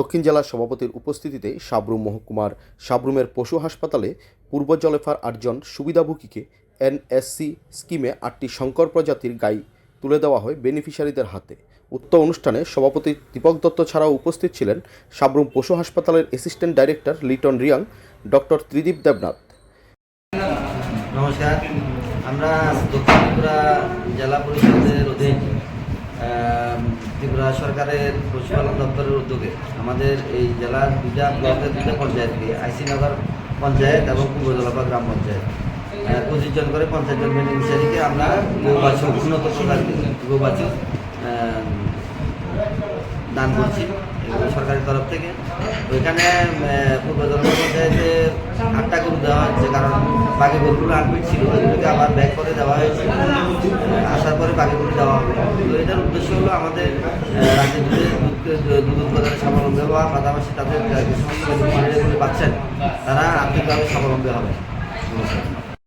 দক্ষিণ জেলা সভাপতির উপস্থিতিতে সাবরুম মহকুমার সাবরুমের পশু হাসপাতালে পূর্ব জলেফার আটজন সুবিধাভোগীকে এনএসসি স্কিমে আটটি শঙ্কর প্রজাতির গাই তুলে দেওয়া হয় বেনিফিশিয়ারিদের হাতে। উক্ত অনুষ্ঠানে সভাপতি দীপক দত্ত ছাড়াও উপস্থিত ছিলেন সাবরুম পশু হাসপাতালের assistant director Liton Reang, doctor Tridip Debnath. নমস্কার। আমরা দক্ষিণ ত্রিপুরা জেলা পরিষদের অধীন ত্রিপুরা সরকারের পশুপালন দপ্তরের উদ্যোগে আমাদের এই জেলার দুটা ব্লকের দুটা পঞ্চায়েতকে আইসিনগর পঞ্চায়েত এবং পূর্বজলাপা গ্রাম পঞ্চায়েত। পঁচিশ জন করে পঞ্চায়েত জন বেনিফিশিয়ারিকে আমরা গৌবাছুর উন্নত প্রকার গৌবাছুর দান করছি সরকারের তরফ থেকে। ওইখানে পূর্ব পঞ্চায়েতে আটটা গরু দেওয়া হচ্ছে কারণ বাকি গরুগুলো আটমিট ছিল, ওইগুলোকে আবার ব্যাক করে দেওয়া হয়েছে। পরে বাকিগুলো দেওয়া হবে। তো এটার উদ্দেশ্য হলো আমাদের রাজ্যে দুধ দুধ উৎপাদনে স্বাবলম্বী হওয়া। পাশাপাশি তাদের যে সমস্ত বাচ্চা পাচ্ছেন তারা আর্থিকভাবে স্বাবলম্বী হবে। নমস্কার।